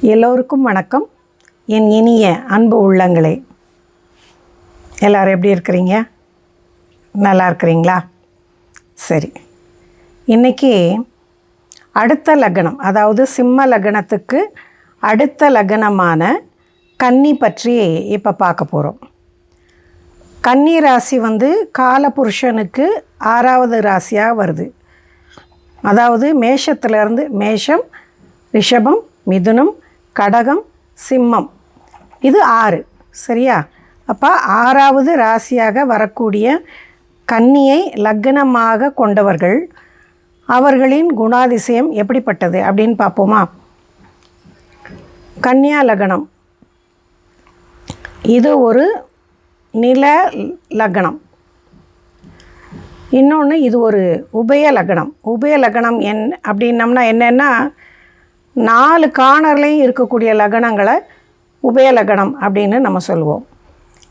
எல்லோருக்கும் வணக்கம். என் இனிய அன்பு உள்ளங்களே. எல்லோரும் எப்படி இருக்கிறீங்க? நல்லா இருக்கிறீங்களா? சரி. இன்றைக்கி அடுத்த லக்னம் அதாவது சிம்ம லக்னத்துக்கு அடுத்த லக்னமான கன்னி பற்றி இப்போ பார்க்க போகிறோம் கன்னி ராசி வந்து காலபுருஷனுக்கு ஆறாவது ராசியாக வருது. அதாவது மேஷத்துலேருந்து மேஷம் ரிஷபம் மிதுனம் கடகம் சிம்மம். இது ஆறு. சரியா? அப்போ ஆறாவது ராசியாக வரக்கூடிய கன்னியை லக்னமாக கொண்டவர்கள் அவர்களின் குணாதிசயம் எப்படிப்பட்டது அப்படின்னு பார்ப்போமா? கன்னியா லக்னம். இது ஒரு நில லக்னம். இன்னொன்று இது ஒரு உபய லக்னம். உபய லக்னம் என் அப்படின்னம்னா என்னென்னா நாலு கார்னர்லேயும் இருக்கக்கூடிய லக்னங்களை உபயலக்னம் அப்படின்னு நம்ம சொல்லுவோம்.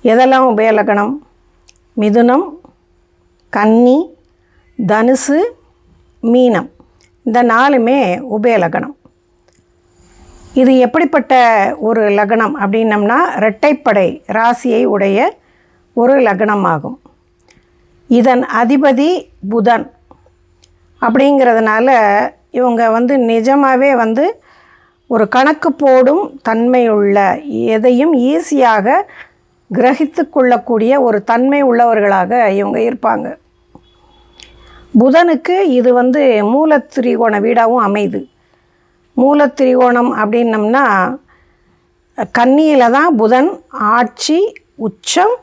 எதெல்லாம் உபயலக்னம்? மிதுனம் கன்னி தனுசு மீனம். இந்த நாலுமே உபயலக்னம். இது எப்படிப்பட்ட ஒரு லக்னம் அப்படின்னம்னா இரட்டைப்படை ராசியை உடைய ஒரு லக்னமாகும். இதன் அதிபதி புதன் அப்படிங்கிறதுனால இவங்க வந்து நிஜமாகவே வந்து ஒரு கணக்கு போடும் தன்மையுள்ள எதையும் ஈஸியாக கிரகித்து கொள்ளக்கூடிய ஒரு தன்மை உள்ளவர்களாக இவங்க இருப்பாங்க. புதனுக்கு இது வந்து மூலத்திரிகோண வீடாகவும் அமையுது. மூலத்திரிகோணம் அப்படின்னம்னா கன்னியில் தான் புதன் ஆட்சி உச்சம்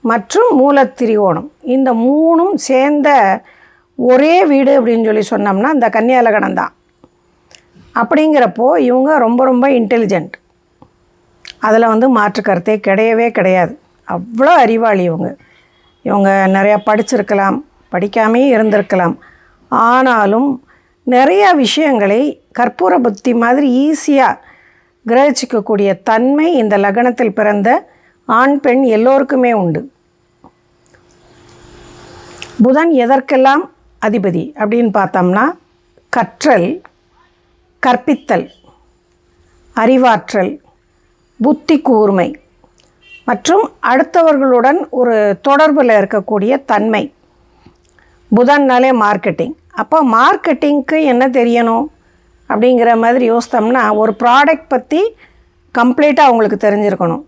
மற்றும் மூலத்திரிகோணம். இந்த மூணும் சேர்ந்த ஒரே வீடு அப்படின்னு சொல்லி சொன்னோம்னா இந்த கன்னியாலகணம் தான். அப்படிங்கிறப்போ இவங்க ரொம்ப ரொம்ப இன்டெலிஜென்ட் அதில் வந்து மாற்று கருத்தே கிடையவே கிடையாது. அவ்வளோ அறிவாளி இவங்க. இவங்க நிறையா படிச்சிருக்கலாம் படிக்காமே இருந்திருக்கலாம். ஆனாலும் நிறையா விஷயங்களை கற்பூர புத்தி மாதிரி ஈஸியாக கிரகிச்சிக்கக்கூடிய தன்மை இந்த லக்னத்தில் பிறந்த ஆண் பெண் எல்லோருக்குமே உண்டு. புதன் எதற்கெல்லாம் அதிபதி அப்படின்னு பார்த்தோம்னா கற்றல் கற்பித்தல் அறிவாற்றல் புத்தி கூர்மை மற்றும் அடுத்தவர்களுடன் ஒரு தொடர்பில் இருக்கக்கூடிய தன்மை. புதன்னாலே மார்க்கெட்டிங் அப்போ மார்க்கெட்டிங்க்கு என்ன தெரியணும்? அப்படிங்கிற மாதிரி யோசித்தோம்னா ஒரு ப்ராடக்ட் பற்றி கம்ப்ளீட்டாக அவங்களுக்கு தெரிஞ்சிருக்கணும்.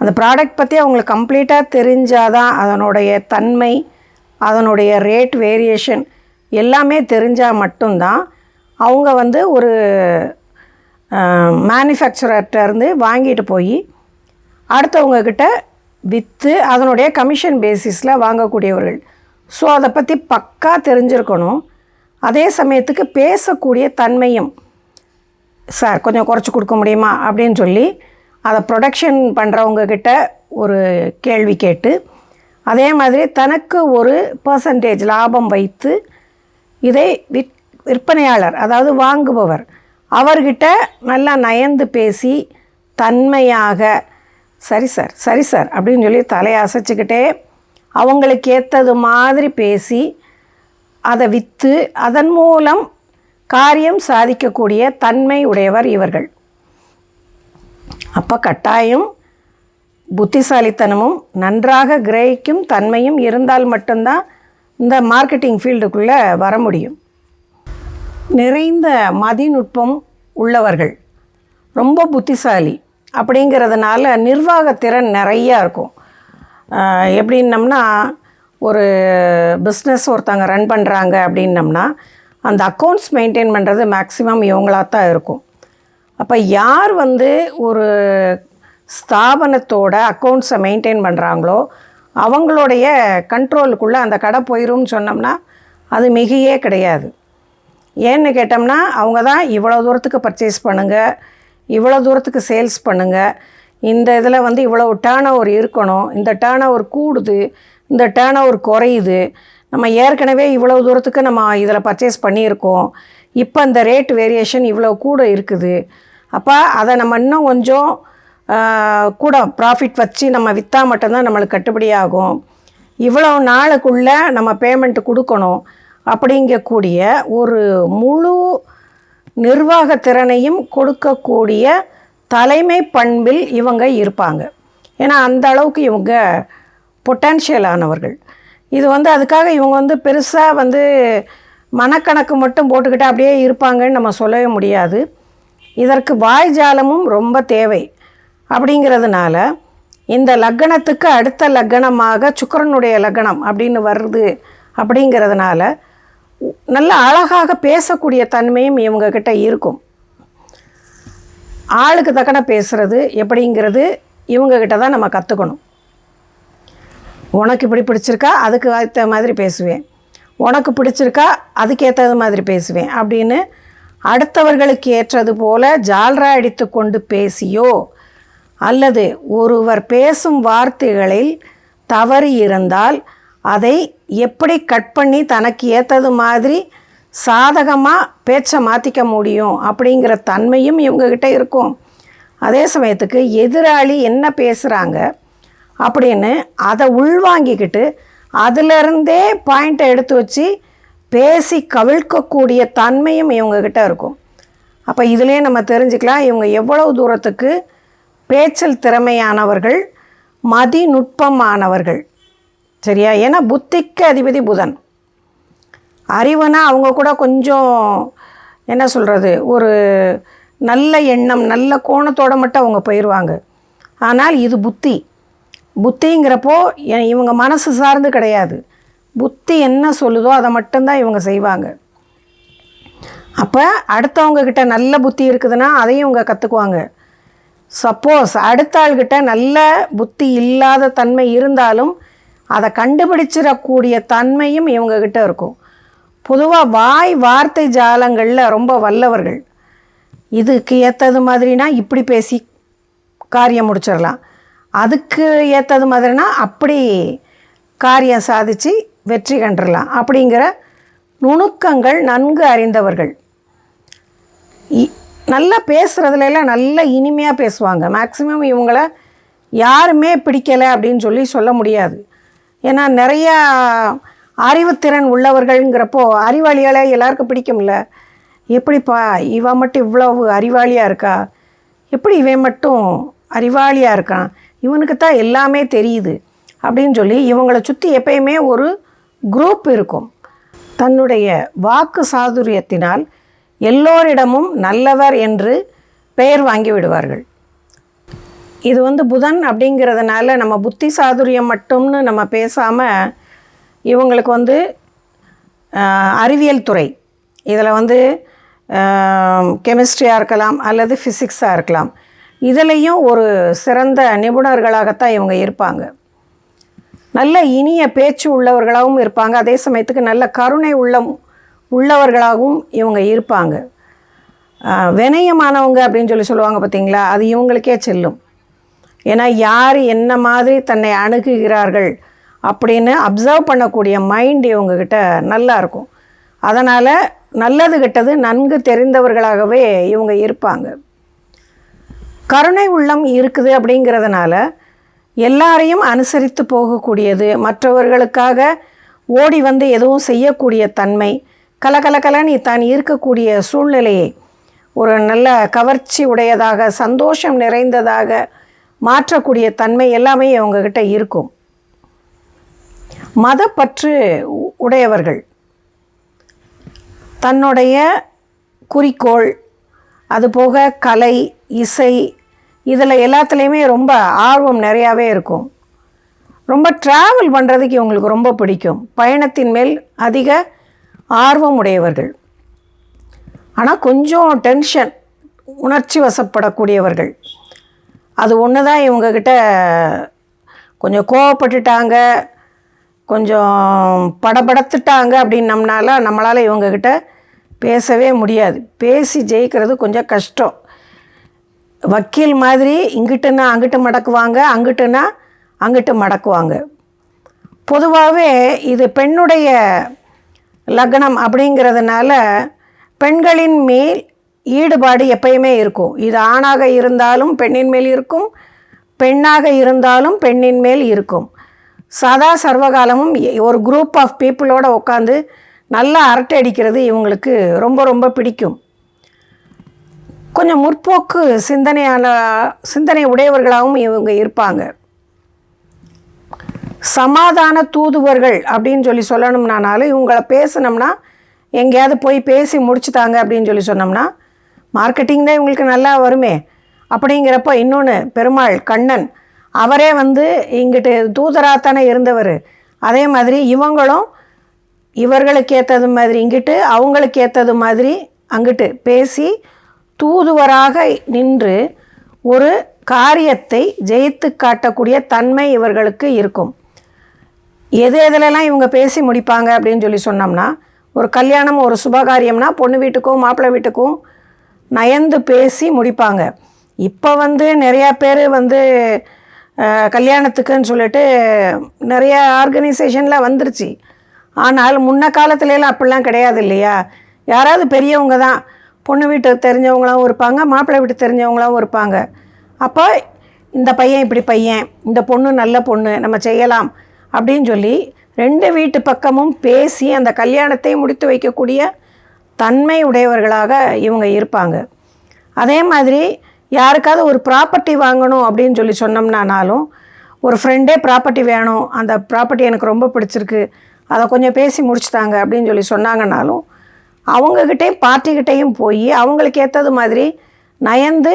அந்த ப்ராடக்ட் பற்றி அவங்களுக்கு கம்ப்ளீட்டாக தெரிஞ்சாதான் அதனுடைய தன்மை அதனுடைய ரேட் வேரியேஷன் எல்லாமே தெரிஞ்சால் மட்டும்தான் அவங்க வந்து ஒரு மேனுஃபேக்சரர்கிட்டருந்து வாங்கிட்டு போய் அடுத்தவங்கக்கிட்ட விற்று அதனுடைய கமிஷன் பேசிஸில் வாங்கக்கூடியவர்கள். ஸோ அதை பற்றி பக்கா தெரிஞ்சிருக்கணும். அதே சமயத்துக்கு பேசக்கூடிய தன்மையும் சார் கொஞ்சம் குறைச்சி கொடுக்க முடியுமா? அப்படின்னு சொல்லி அதை ப்ரொடக்ஷன் பண்ணுறவங்கக்கிட்ட ஒரு கேள்வி கேட்டு அதே மாதிரி தனக்கு ஒரு பர்சன்டேஜ் லாபம் வைத்து இதை விற் விற்பனையாளர் அதாவது வாங்குபவர் அவர்கிட்ட நல்லா நயந்து பேசி தன்மையாக சரி சார் சரி சார் அப்படின்னு சொல்லி தலையை அசைச்சிக்கிட்டே அவங்களுக்கு ஏற்றது மாதிரி பேசி அதை விற்று அதன் மூலம் காரியம் சாதிக்கக்கூடிய தன்மை உடையவர் இவர்கள். அப்போ கட்டாயம் புத்திசாலித்தனமும் நன்றாக கிரகிக்கும் தன்மையும் இருந்தால் மட்டும்தான் இந்த மார்க்கெட்டிங் ஃபீல்டுக்குள்ளே வர முடியும். நிறைந்த மதிநுட்பம் உள்ளவர்கள் ரொம்ப புத்திசாலி அப்படிங்கிறதுனால நிர்வாகத்திறன் நிறையா இருக்கும். எப்படின்னம்னா ஒரு பிஸ்னஸ் ஒருத்தவங்க ரன் பண்ணுறாங்க அப்படின்னம்னா அந்த அக்கௌண்ட்ஸ் மெயின்டைன் பண்ணுறது மேக்ஸிமம் இவங்களாக தான் இருக்கும். அப்போ யார் வந்து ஒரு ஸ்தாபனத்தோட அக்கௌண்ட்ஸை மெயின்டைன் பண்ணுறாங்களோ அவங்களுடைய கண்ட்ரோலுக்குள்ளே அந்த கடை போயிரும்னு சொன்னோம்னா அது மிகையே கிடையாது. ஏன்னு கேட்டோம்னா அவங்க தான் இவ்வளோ தூரத்துக்கு பர்ச்சேஸ் பண்ணுங்கள் இவ்வளோ தூரத்துக்கு சேல்ஸ் பண்ணுங்கள் இந்த இதில் வந்து இவ்வளோ டேர்ன் ஓவர் இருக்கணும் இந்த டேர்ன் ஓவர் கூடுது இந்த டேர்ன் ஓவர் குறையுது நம்ம ஏற்கனவே இவ்வளோ தூரத்துக்கு நம்ம இதில் பர்ச்சேஸ் பண்ணியிருக்கோம் இப்போ இந்த ரேட் வேரியேஷன் இவ்வளோ கூட இருக்குது அப்போ அதை நம்ம இன்னும் கொஞ்சம் கூட ப்ராஃபிட் வச்சு நம்ம விற்றா மட்டும்தான் நம்மளுக்கு கட்டுப்படி ஆகும். இவ்வளோ நாளுக்குள்ளே நம்ம பேமெண்ட்டு கொடுக்கணும் அப்படிங்கக்கூடிய ஒரு முழு நிர்வாக திறனையும் கொடுக்கக்கூடிய தலைமை பண்பில் இவங்க இருப்பாங்க. ஏன்னா அந்த அளவுக்கு இவங்க பொட்டன்ஷியல் ஆனவர்கள். இது வந்து அதுக்காக இவங்க வந்து பெருசாக வந்து மனக்கணக்கு மட்டும் போட்டுக்கிட்டு அப்படியே இருப்பாங்கன்னு நம்ம சொல்லவே முடியாது. இதற்கு வாய்ஜாலமும் ரொம்ப தேவை. அப்படிங்கிறதுனால இந்த லக்கணத்துக்கு அடுத்த லக்கணமாக சுக்கரனுடைய லக்கணம் அப்படின்னு வருது அப்படிங்கிறதுனால நல்ல அழகாக பேசக்கூடிய தன்மையும் இவங்கக்கிட்ட இருக்கும். ஆளுக்கு தக்கன பேசுகிறது எப்படிங்கிறது இவங்கக்கிட்ட தான் நம்ம கற்றுக்கணும் உனக்கு இப்படி பிடிச்சிருக்கா அதுக்கு ஏற்ற மாதிரி பேசுவேன். உனக்கு பிடிச்சிருக்கா அதுக்கேற்ற மாதிரி பேசுவேன் அப்படின்னு அடுத்தவர்களுக்கு ஏற்றது போல ஜால்ரா அடித்து கொண்டு பேசியோ அல்லது ஒருவர் பேசும் வார்த்தைகளில் தவறு இருந்தால் அதை எப்படி கட் பண்ணி தனக்கு ஏற்றது மாதிரி சாதகமாக பேச்சை மாற்றிக்க முடியும் அப்படிங்கிற தன்மையும் இவங்கக்கிட்ட இருக்கும். அதே சமயத்துக்கு எதிராளி என்ன பேசுகிறாங்க அப்படின்னு அதை உள்வாங்கிக்கிட்டு அதிலிருந்தே பாயிண்ட்டை எடுத்து வச்சு பேசி கவிழ்க்கக்கூடிய தன்மையும் இவங்கக்கிட்ட இருக்கும். அப்போ இதிலே நம்ம தெரிஞ்சுக்கலாம் இவங்க எவ்வளவு தூரத்துக்கு பேச்சல் திறமையானவர்கள் மதிநுட்பமானவர்கள். சரியா? ஏன்னா புத்திக்கு அதிபதி புதன். அறிவுனா அவங்க கூட கொஞ்சம் என்ன சொல்கிறது ஒரு நல்ல எண்ணம் நல்ல கோணத்தோடு மட்டும் அவங்க போயிடுவாங்க ஆனால் இது புத்தி. புத்திங்கிறப்போ இவங்க மனசு சார்ந்து கிடையாது. புத்தி என்ன சொல்லுதோ அதை மட்டும்தான் இவங்க செய்வாங்க. அப்போ அடுத்தவங்கக்கிட்ட நல்ல புத்தி இருக்குதுன்னா அதையும் இவங்க கற்றுக்குவாங்க சப்போஸ் அடுத்த ஆள்கிட்ட நல்ல புத்தி இல்லாத தன்மை இருந்தாலும் அதை கண்டுபிடிச்சிடக்கூடிய தன்மையும் இவங்கக்கிட்ட இருக்கும். பொதுவாக வாய் வார்த்தை ஜாலங்களில் ரொம்ப வல்லவர்கள். இதுக்கு ஏற்றது மாதிரினா இப்படி பேசி காரியம் முடிச்சிடலாம். அதுக்கு ஏற்றது மாதிரினா அப்படி காரியம் சாதித்து வெற்றி கண்டுடலாம் அப்படிங்கிற நுணுக்கங்கள் நன்கு அறிந்தவர்கள். இ- நல்லா பேசுகிறதுல நல்லா நல்ல இனிமையாக பேசுவாங்க. மேக்ஸிமம் இவங்கள யாருமே பிடிக்கலை அப்படின்னு சொல்லி சொல்ல முடியாது. ஏன்னா நிறையா அறிவுத்திறன் உள்ளவர்கள்ங்கிறப்போ அறிவாளிகளை எல்லாருக்கும் பிடிக்கும்ல. எப்படிப்பா இவன் மட்டும் இவ்வளவு அறிவாளியாக இருக்கா? எப்படி இவன் மட்டும் அறிவாளியாக இருக்கான்? இவனுக்கு தான் எல்லாமே தெரியுது அப்படின்னு சொல்லி இவங்களை சுற்றி எப்பயுமே ஒரு குரூப் இருக்கும். தன்னுடைய வாக்கு சாதுரியத்தினால் எல்லோரிடமும் நல்லவர் என்று பெயர் வாங்கி விடுவார்கள். இது வந்து புதன் அப்படிங்கிறதுனால நம்ம புத்தி சாதுரியம் மட்டும்னு நம்ம பேசாமல் இவங்களுக்கு வந்து அறிவியல் துறை. இதில் வந்து கெமிஸ்ட்ரியாக இருக்கலாம் அல்லது ஃபிசிக்ஸாக இருக்கலாம். இதுலேயும் ஒரு சிறந்த நிபுணர்களாகத்தான் இவங்க இருப்பாங்க. நல்ல இனிய பேச்சு உள்ளவர்களாகவும் இருப்பாங்க. அதே சமயத்துக்கு நல்ல கருணை உள்ளம் உள்ளவர்களாகவும் இவங்க இருப்பாங்க. வினயமானவங்க அப்படின்னு சொல்லி சொல்லுவாங்க பார்த்தீங்களா அது இவங்களுக்கே செல்லும். ஏன்னா யார் என்ன மாதிரி தன்னை அணுகுகிறார்கள் அப்படின்னு அப்சர்வ் பண்ணக்கூடிய மைண்ட் இவங்கக்கிட்ட நல்லா இருக்கும். அதனால் நல்லது கெட்டது நன்கு தெரிந்தவர்களாகவே இவங்க இருப்பாங்க. கருணை உள்ளம் இருக்குது அப்படிங்கிறதுனால எல்லாரையும் அனுசரித்து போகக்கூடியது மற்றவர்களுக்காக ஓடி வந்து எதுவும் செய்யக்கூடிய தன்மை கலகலகலன்னு தான் இருக்கக்கூடிய சூழ்நிலையை ஒரு நல்ல கவர்ச்சி உடையதாக சந்தோஷம் நிறைந்ததாக மாற்றக்கூடிய தன்மை எல்லாமே அவங்கக்கிட்ட இருக்கும். மதப்பற்று உடையவர்கள். தன்னுடைய குறிக்கோள் அதுபோக கலை இசை இதில் எல்லாத்துலேயுமே ரொம்ப ஆர்வம் நிறையாவே இருக்கும். ரொம்ப ட்ராவல் பண்ணுறதுக்கு இவங்களுக்கு ரொம்ப பிடிக்கும். பயணத்தின் மேல் அதிக ஆர்வம் உடையவர்கள் ஆனால் கொஞ்சம் டென்ஷன் உணர்ச்சி வசப்படக்கூடியவர்கள். அது ஒன்று தான் இவங்கக்கிட்ட கொஞ்சம் கோவப்பட்டுட்டாங்க கொஞ்சம் படபடத்துட்டாங்க அப்படின்னம்னால நம்மளால் இவங்கக்கிட்ட பேசவே முடியாது. பேசி ஜெயிக்கிறது கொஞ்சம் கஷ்டம். வக்கீல் மாதிரி இங்கிட்டுன்னா அங்கிட்டு மடக்குவாங்க அங்கிட்டுன்னா அங்கிட்டு மடக்குவாங்க. பொதுவாகவே இது பெண்ணுடைய லக்னம் அப்படிங்கிறதுனால பெண்களின் மேல் ஈடுபாடு எப்பயுமே இருக்கும். இது ஆணாக இருந்தாலும் பெண்ணின் மேல் இருக்கும் பெண்ணாக இருந்தாலும் பெண்ணின் மேல் இருக்கும். சதா சர்வகாலமும் ஒரு குரூப் ஆஃப் பீப்புளோட உட்காந்து நல்லா அரட்டை அடிக்கிறது இவங்களுக்கு ரொம்ப ரொம்ப பிடிக்கும். கொஞ்சம் முற்போக்கு சிந்தனையான சிந்தனை உடையவர்களாகவும் இவங்க இருப்பாங்க. சமாதான தூதுவர்கள் அப்படின்னு சொல்லி சொல்லணும்னானாலும் இவங்களை பேசினோம்னா எங்கேயாவது போய் பேசி முடிச்சுட்டாங்க அப்படின்னு சொல்லி சொன்னோம்னா மார்க்கெட்டிங் தான் இவங்களுக்கு நல்லா வருமே. அப்படிங்கிறப்ப இன்னொன்று பெருமாள் கண்ணன் அவரே வந்து இங்கிட்டு தூதராகத்தானே இருந்தவர். அதே மாதிரி இவங்களும் இவர்களுக்கு ஏற்றது மாதிரி இங்கிட்டு அவங்களுக்கு ஏற்றது மாதிரி அங்கிட்டு பேசி தூதுவராக நின்று ஒரு காரியத்தை ஜெயித்து காட்டக்கூடிய தன்மை இவர்களுக்கு இருக்கும். எது எதுலலாம் இவங்க பேசி முடிப்பாங்க அப்படின்னு சொல்லி சொன்னோம்னா ஒரு கல்யாணம் ஒரு சுபகாரியம்னா பொண்ணு வீட்டுக்கும் மாப்பிள்ளை வீட்டுக்கும் நயந்து பேசி முடிப்பாங்க. இப்போ வந்து நிறையா பேர் வந்து கல்யாணத்துக்குன்னு சொல்லிட்டு நிறைய ஆர்கனைசேஷனில் வந்துருச்சு. ஆனால் முன்ன காலத்துலலாம் அப்படிலாம் கிடையாது இல்லையா? யாராவது பெரியவங்க தான். பொண்ணு வீட்டு தெரிஞ்சவங்களாகவும் இருப்பாங்க மாப்பிள்ளை வீட்டு தெரிஞ்சவங்களாகவும் இருப்பாங்க. அப்போ இந்த பையன் இப்படி பையன் இந்த பொண்ணு நல்ல பொண்ணு நம்ம செய்யலாம். அப்படின்னு சொல்லி ரெண்டு வீட்டு பக்கமும் பேசி அந்த கல்யாணத்தை முடித்து வைக்கக்கூடிய தன்மை உடையவர்களாக இவங்க இருப்பாங்க. அதே மாதிரி யாருக்காவது ஒரு ப்ராப்பர்ட்டி வாங்கணும் அப்படின்னு சொல்லி சொன்னோம்னானாலும் ஒரு ஃப்ரெண்டே ப்ராப்பர்ட்டி வேணும் அந்த ப்ராப்பர்ட்டி எனக்கு ரொம்ப பிடிச்சிருக்கு அதை கொஞ்சம் பேசி முடிச்சுட்டாங்க அப்படின்னு சொல்லி சொன்னாங்கனாலும் அவங்கக்கிட்டேயும் பார்ட்டிக்கிட்டேயும் போய் அவங்களுக்கு ஏற்றது மாதிரி நயந்து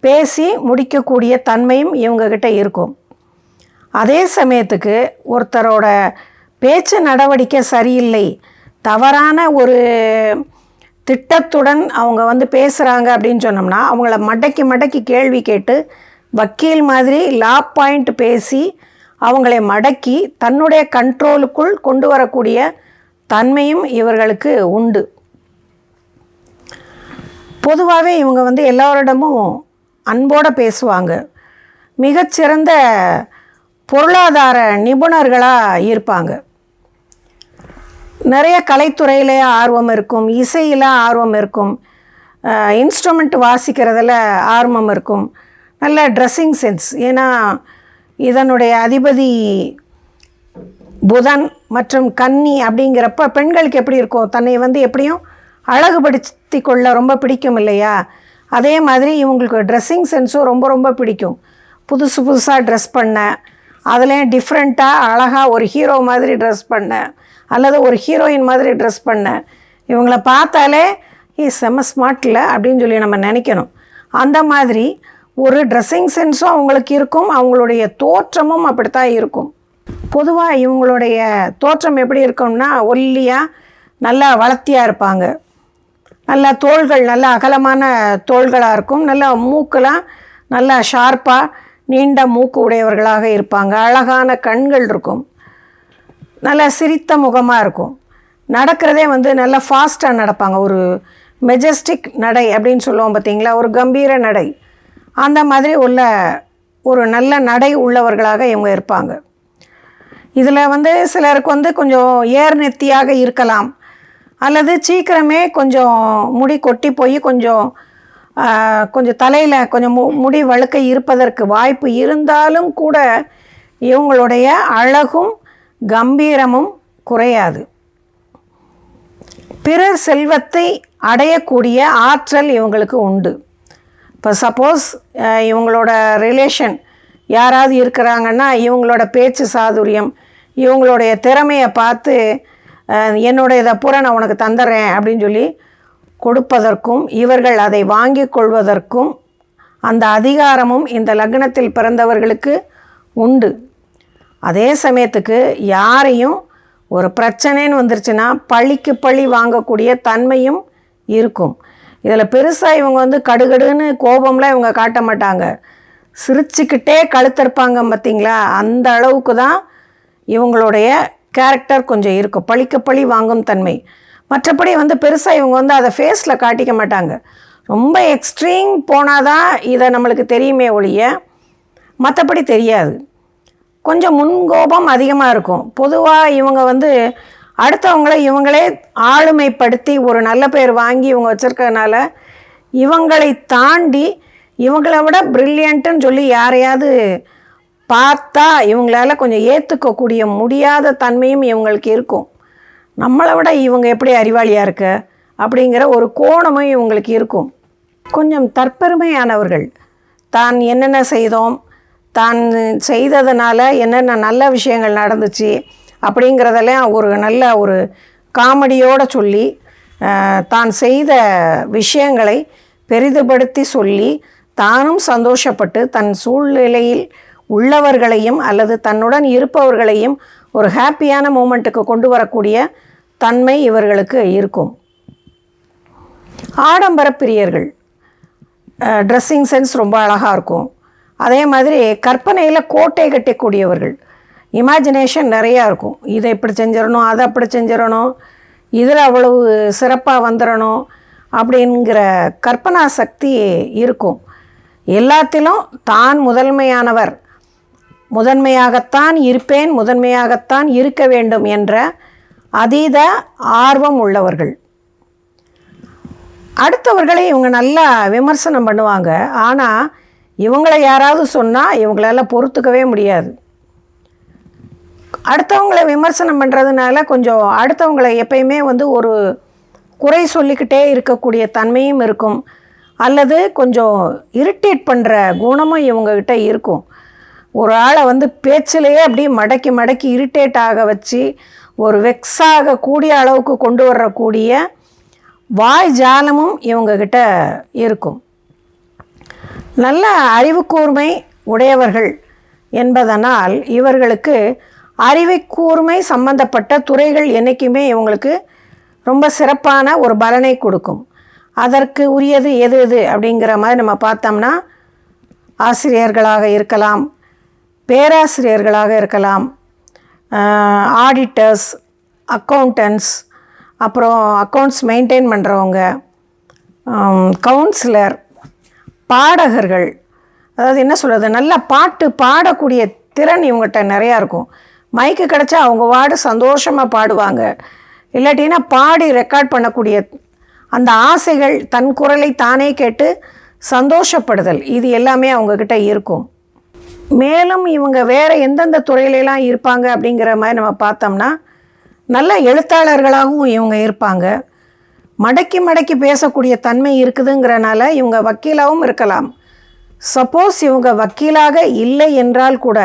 பேசி முடிக்கக்கூடிய தன்மையும் இவங்கக்கிட்ட இருக்கும். அதே சமயத்துக்கு ஒருத்தரோட பேச்சு நடவடிக்கை சரியில்லை. தவறான ஒரு திட்டத்துடன் அவங்க வந்து பேசுகிறாங்க அப்படின்னு சொன்னோம்னா அவங்கள மடக்கி மடக்கி கேள்வி கேட்டு வக்கீல் மாதிரி லா பாயிண்ட் பேசி அவங்களை மடக்கி தன்னுடைய கண்ட்ரோலுக்குள் கொண்டு வரக்கூடிய தன்மையும் இவர்களுக்கு உண்டு. பொதுவாகவே இவங்க வந்து எல்லோரிடமும் அன்போடு பேசுவாங்க. மிகச்சிறந்த பொருளாதார நிபுணர்களாக இருப்பாங்க. நிறைய கலைத்துறையில் ஆர்வம் இருக்கும் இசையில் ஆர்வம் இருக்கும் இன்ஸ்ட்ருமெண்ட் வாசிக்கிறதுல ஆர்வம் இருக்கும். நல்ல ட்ரெஸ்ஸிங் சென்ஸ் ஏன்னா இதனுடைய அதிபதி புதன் மற்றும் கன்னி அப்படிங்கிறப்ப பெண்களுக்கு எப்படி இருக்கும் தன்னை வந்து எப்படியும் அழகுபடுத்தி கொள்ள ரொம்ப பிடிக்கும் இல்லையா? அதே மாதிரி இவங்களுக்கு ட்ரெஸ்ஸிங் சென்ஸும் ரொம்ப ரொம்ப பிடிக்கும். புதுசு புதுசாக ட்ரெஸ் பண்ண அதுலேயும் டிஃப்ரெண்ட்டாக அழகாக ஒரு ஹீரோ மாதிரி ட்ரெஸ் பண்ண அல்லது ஒரு ஹீரோயின் மாதிரி ட்ரெஸ் பண்ணேன் இவங்கள பார்த்தாலே ஏ செம்ம ஸ்மார்ட்டில் அப்படின்னு சொல்லி நம்ம நினைக்கணும். அந்த மாதிரி ஒரு ட்ரெஸ்ஸிங் சென்ஸும் அவங்களுக்கு இருக்கும் அவங்களுடைய தோற்றமும் அப்படித்தான் இருக்கும். பொதுவாக இவங்களுடைய தோற்றம் எப்படி இருக்கும்னா ஒல்லியாக நல்லா வளர்த்தியாக இருப்பாங்க. நல்லா தோள்கள் நல்லா அகலமான தோள்களாக இருக்கும் நல்லா மூக்கெல்லாம் நல்லா ஷார்ப்பாக நீண்ட மூக்கு உடையவர்களாக இருப்பாங்க. அழகான கண்கள் இருக்கும். நல்லா சிரித்த முகமாக இருக்கும். நடக்கிறதே வந்து நல்லா ஃபாஸ்ட்டாக நடப்பாங்க. ஒரு மெஜஸ்டிக் நடை அப்படின்னு சொல்லுவோம் பார்த்தீங்களா? ஒரு கம்பீர நடை. அந்த மாதிரி உள்ள ஒரு நல்ல நடை உள்ளவர்களாக இவங்க இருப்பாங்க. இதில் வந்து சிலருக்கு வந்து கொஞ்சம் ஏர் நெத்தியாக இருக்கலாம். அல்லது சீக்கிரமே கொஞ்சம் முடி கொட்டி போய் கொஞ்சம் கொஞ்சம் தலையில் கொஞ்சம் மு முடி வழுக்க இருப்பதற்கு வாய்ப்பு இருந்தாலும் கூட இவங்களுடைய அழகும் கம்பீரமும் குறையாது. பிறர் செல்வத்தை அடையக்கூடிய ஆற்றல் இவங்களுக்கு உண்டு. இப்போ சப்போஸ் இவங்களோட ரிலேஷன் யாராவது இருக்கிறாங்கன்னா இவங்களோட பேச்சு சாதுரியம் இவங்களுடைய திறமையை பார்த்து என்னுடைய இதை பூரா நான் உனக்கு தந்துடுறேன் அப்படின்னு சொல்லி கொடுப்பதற்கும் இவர்கள் அதை வாங்கிக் கொள்வதற்கும் அந்த அதிகாரமும் இந்த லக்னத்தில் பிறந்தவர்களுக்கு உண்டு. அதே சமயத்துக்கு யாரையும் ஒரு பிரச்சனைன்னு வந்துருச்சுன்னா பழிக்கு பழி வாங்கக்கூடிய தன்மையும் இருக்கும். இதில் பெருசாக இவங்க வந்து கடுகடுன்னு கோபம்லாம் இவங்க காட்ட மாட்டாங்க. சிரிச்சுக்கிட்டே கழுத்திருப்பாங்க பார்த்தீங்களா அந்த அளவுக்கு தான் இவங்களுடைய கேரக்டர் கொஞ்சம் இருக்கும். பழிக்க பழி வாங்கும் தன்மை. மற்றபடி வந்து பெருசாக இவங்க வந்து அதை ஃபேஸில் காட்டிக்க மாட்டாங்க. ரொம்ப எக்ஸ்ட்ரீம் போனால் தான் இதை நம்மளுக்கு தெரியுமே ஒழிய மற்றபடி தெரியாது. கொஞ்சம் முன்கோபம் அதிகமாக இருக்கும். பொதுவாக இவங்க வந்து அடுத்தவங்களை இவங்களே ஆளுமைப்படுத்தி ஒரு நல்ல பேர் வாங்கி இவங்க வச்சுருக்கறனால இவங்களை தாண்டி இவங்கள விட ப்ரில்லியண்ட்டுன்னு சொல்லி யாரையாவது பார்த்தா இவங்களால கொஞ்சம் ஏற்றுக்கக்கூடிய முடியாத தன்மையும் இவங்களுக்கு இருக்கும். நம்மளை விட இவங்க எப்படி அறிவாளியாக இருக்க? அப்படிங்கிற ஒரு கோணமும் இவங்களுக்கு இருக்கும். கொஞ்சம் தற்பெருமையானவர்கள். தான் என்னென்ன செய்தோம்? தான் செய்ததுனால என்னென்ன நல்ல விஷயங்கள் நடந்துச்சு? அப்படிங்கிறதெல்லாம் ஒரு நல்ல ஒரு காமெடியோடு சொல்லி தான் செய்த விஷயங்களை பெரிதுபடுத்தி சொல்லி தானும் சந்தோஷப்பட்டு தன் சூழ்நிலையில் உள்ளவர்களையும் அல்லது தன்னுடன் இருப்பவர்களையும் ஒரு ஹாப்பியான மூமெண்ட்டுக்கு கொண்டு வரக்கூடிய தன்மை இவர்களுக்கு இருக்கும். ஆடம்பர பிரியர்கள். ட்ரெஸ்ஸிங் சென்ஸ் ரொம்ப அழகாக இருக்கும். அதே மாதிரி கற்பனையில் கோட்டை கட்டக்கூடியவர்கள். இமேஜினேஷன் நிறையா இருக்கும். இதை இப்படி செஞ்சிடணும் அதை அப்படி செஞ்சிடணும் இதில் அவ்வளவு சிறப்பாக வந்துடணும் அப்படிங்கிற கற்பனா சக்தி இருக்கும். எல்லாத்திலும் தான் முதன்மையானவர். முதன்மையாகத்தான் இருப்பேன் முதன்மையாகத்தான் இருக்க வேண்டும் என்ற அதீத ஆர்வம் உள்ளவர்கள். அடுத்தவர்களை இவங்க நல்லா விமர்சனம் பண்ணுவாங்க. ஆனால் இவங்களை யாராவது சொன்னால் இவங்களால பொறுத்துக்கவே முடியாது. அடுத்தவங்களை விமர்சனம் பண்ணுறதுனால கொஞ்சம் அடுத்தவங்களை எப்பயுமே வந்து ஒரு குறை சொல்லிக்கிட்டே இருக்கக்கூடிய தன்மையும் இருக்கும். அல்லது கொஞ்சம் இரிட்டேட் பண்ணுற குணமும் இவங்கக்கிட்ட இருக்கும். ஒரு ஆளை வந்து பேச்சிலேயே அப்படியே மடக்கி மடக்கி இரிட்டேட் ஆக வச்சு ஒரு வெக்ஸாக கூடிய அளவுக்கு கொண்டு வரக்கூடிய வாய் ஜாலமும் இவங்கக்கிட்ட இருக்கும். நல்ல அறிவுக்கூர்மை உடையவர்கள் என்பதனால் இவர்களுக்கு அறிவை கூர்மை சம்பந்தப்பட்ட துறைகள் என்றைக்குமே இவங்களுக்கு ரொம்ப சிறப்பான ஒரு பலனை கொடுக்கும். அதற்கு உரியது எது எது அப்படிங்கிற மாதிரி நம்ம பார்த்தோம்னா ஆசிரியர்களாக இருக்கலாம் பேராசிரியர்களாக இருக்கலாம் ஆடிட்டர்ஸ் அக்கௌண்டன்ஸ் அப்புறம் அக்கௌண்ட்ஸ் மெயின்டைன் பண்ணுறவங்க கவுன்சிலர் பாடகர்கள். அதாவது என்ன சொல்கிறது நல்ல பாட்டு பாடக்கூடிய திறன் இவங்ககிட்ட நிறையா இருக்கும். மைக்கு கிடச்சா அவங்க வாடு சந்தோஷமாக பாடுவாங்க. இல்லாட்டினா பாடி ரெக்கார்ட் பண்ணக்கூடிய அந்த ஆசைகள் தன் குரலை தானே கேட்டு சந்தோஷப்படுதல். இது எல்லாமே அவங்கக்கிட்ட இருக்கும். மேலும் இவங்க வேறு எந்தெந்த துறையிலலாம் இருப்பாங்க அப்படிங்கிற மாதிரி நம்ம பார்த்தோம்னா நல்ல எழுத்தாளர்களாகவும் இவங்க இருப்பாங்க. மடக்கி மடக்கி பேசக்கூடிய தன்மை இருக்குதுங்கிறனால இவங்க வக்கீலாகவும் இருக்கலாம். சப்போஸ் இவங்க வக்கீலாக இல்லை என்றால் கூட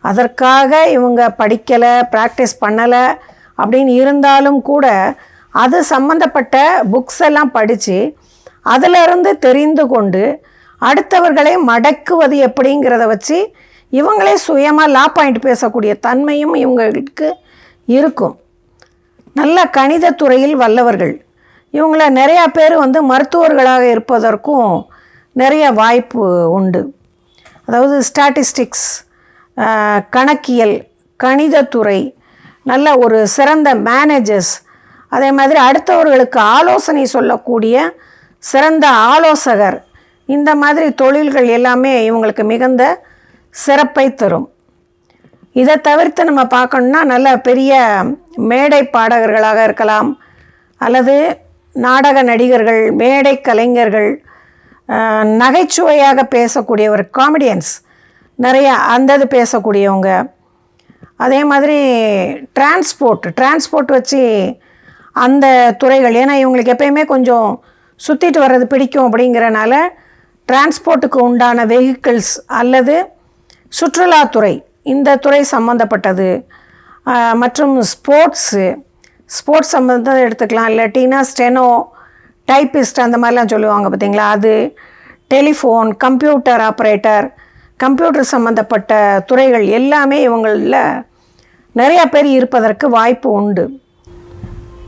அதற்காக இவங்க படிக்கலை ப்ராக்டிஸ் பண்ணலை அப்படின்னு இருந்தாலும் கூட அது சம்மந்தப்பட்ட புக்ஸ் எல்லாம் படித்து அதிலிருந்து தெரிந்து கொண்டு அடுத்தவர்களை மடக்குவது எப்படிங்கிறத வச்சு இவங்களே சுயமாக லா பாயிண்ட் பேசக்கூடிய தன்மையும் இவங்களுக்கு இருக்கும். நல்ல கணிதத்துறையில் வல்லவர்கள். இவங்கள நிறையா பேர் வந்து மருத்துவர்களாக இருப்பதற்கும் நிறைய வாய்ப்பு உண்டு. அதாவது ஸ்டாட்டிஸ்டிக்ஸ் கணக்கியல் கணிதத்துறை நல்ல ஒரு சிறந்த மேனேஜர்ஸ் அதே மாதிரி அடுத்தவர்களுக்கு ஆலோசனை சொல்லக்கூடிய சிறந்த ஆலோசகர். இந்த மாதிரி தொழில்கள் எல்லாமே இவங்களுக்கு மிகுந்த சிறப்பை தரும். இதை தவிர்த்து நம்ம பார்க்கணுன்னா நல்ல பெரிய மேடை பாடகர்களாக இருக்கலாம் அல்லது நாடக நடிகர்கள் மேடை கலைஞர்கள் நகைச்சுவையாக பேசக்கூடியவர் காமெடியன்ஸ் நிறைய அந்தது பேசக்கூடியவங்க. அதே மாதிரி டிரான்ஸ்போர்ட் டிரான்ஸ்போர்ட் வச்சு அந்த துறைகள் ஏன்னா இவங்களுக்கு எப்பயுமே கொஞ்சம் சுற்றிட்டு வர்றது பிடிக்கும் அப்படிங்கிறனால டிரான்ஸ்போர்ட்டுக்கு உண்டான வெஹிக்கிள்ஸ் அல்லது சுற்றுலாத்துறை இந்த துறை சம்மந்தப்பட்டது மற்றும் ஸ்போர்ட்ஸு ஸ்போர்ட்ஸ் சம்மந்தம் எடுத்துக்கலாம். இல்லாட்டினா ஸ்டெனோ டைப்பிஸ்ட் அந்த மாதிரிலாம் சொல்லுவாங்க பார்த்தீங்களா? அது டெலிஃபோன் கம்ப்யூட்டர் ஆப்ரேட்டர் கம்ப்யூட்டர் சம்மந்தப்பட்ட துறைகள் எல்லாமே இவங்களில் நிறையா பேர் இருப்பதற்கு வாய்ப்பு உண்டு.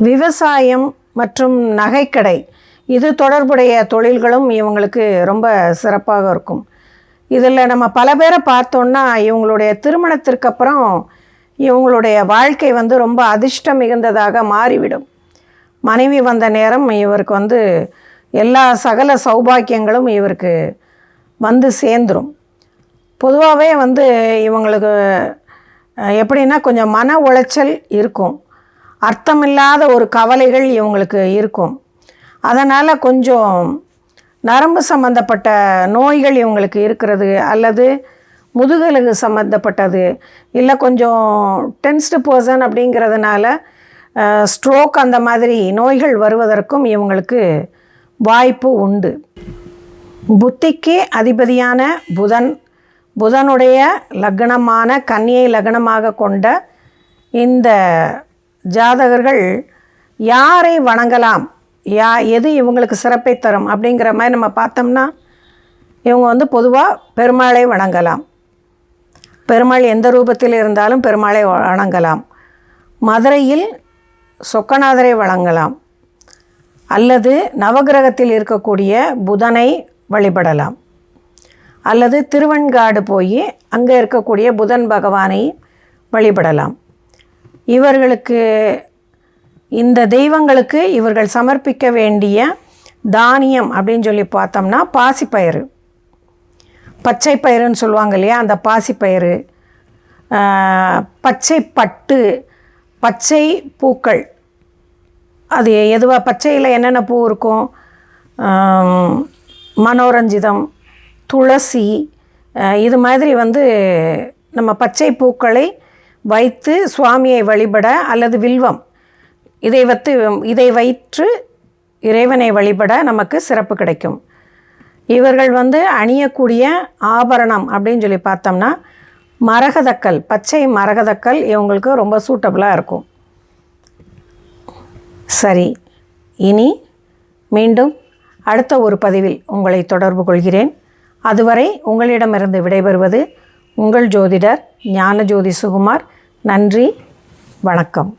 விவசாயம் மற்றும் நகைக்கடை இது தொடர்புடைய தொழில்களும் இவங்களுக்கு ரொம்ப சிறப்பாக இருக்கும். இதில் நம்ம பல பேரை பார்த்தோன்னா இவங்களுடைய திருமணத்திற்கு அப்புறம் இவங்களுடைய வாழ்க்கை வந்து ரொம்ப அதிர்ஷ்டம் மிகுந்ததாக மாறிவிடும். மனைவி வந்த நேரம் இவருக்கு வந்து எல்லா சகல சௌபாக்கியங்களும் இவருக்கு வந்து சேர்ந்துரும். பொதுவாகவே வந்து இவங்களுக்கு எப்படின்னா கொஞ்சம் மன உளைச்சல் இருக்கும். அர்த்தமில்லாத ஒரு கவலைகள் இவங்களுக்கு இருக்கும். அதனால் கொஞ்சம் நரம்பு சம்மந்தப்பட்ட நோய்கள் இவங்களுக்கு இருக்கிறது அல்லது முதுகெலும்பு சம்மந்தப்பட்டது இல்லை கொஞ்சம் டென்ஸ்டு பர்சன் அப்படிங்கிறதுனால ஸ்ட்ரோக் அந்த மாதிரி நோய்கள் வருவதற்கும் இவங்களுக்கு வாய்ப்பு உண்டு. புத்திக்கு அதிபதியான புதன் புதனுடைய லக்னமான கன்னியை லக்னமாக கொண்ட இந்த ஜாதகர்கள் யாரை வணங்கலாம்? யா எது இவங்களுக்கு சிறப்பை தரும் அப்படிங்கிற மாதிரி நம்ம பார்த்தோம்னா இவங்க வந்து பொதுவாக பெருமாளை வணங்கலாம். பெருமாள் எந்த ரூபத்தில் இருந்தாலும் பெருமாளை வணங்கலாம். மதுரையில் சொக்கநாதரை வணங்கலாம். அல்லது நவகிரகத்தில் இருக்கக்கூடிய புதனை வழிபடலாம். அல்லது திருவெண்காடு போய் அங்கே இருக்கக்கூடிய புதன் பகவானை வழிபடலாம். இவர்களுக்கு இந்த தெய்வங்களுக்கு இவர்கள் சமர்ப்பிக்க வேண்டிய தானியம் அப்படின்னு சொல்லி பார்த்தோம்னா பாசிப்பயிறு. பச்சை பயிறுன்னு சொல்லுவாங்க இல்லையா? அந்த பாசிப்பயிறு. பச்சை பட்டு பச்சை பூக்கள். அது எதுவாக பச்சையில் என்னென்ன பூ இருக்கும்? மனோரஞ்சிதம் துளசி இது மாதிரி வந்து நம்ம பச்சை பூக்களை வைத்து சுவாமியை வழிபட அல்லது வில்வம் இதை வைத்து இதை வைற்று இறைவனை வழிபட நமக்கு சிறப்பு கிடைக்கும். இவர்கள் வந்து அணியக்கூடிய ஆபரணம் அப்படின்னு சொல்லி பார்த்தோம்னா மரகதக்கல் பச்சை மரகதக்கல் இவங்களுக்கு ரொம்ப சூட்டபுளாக இருக்கும். சரி இனி மீண்டும் அடுத்த ஒரு பதிவில் உங்களை தொடர்பு கொள்கிறேன். அதுவரை உங்களிடமிருந்து விடைபெறுவது உங்கள் ஜோதிடர் ஞானஜோதி சுகுமார். நன்றி வணக்கம்.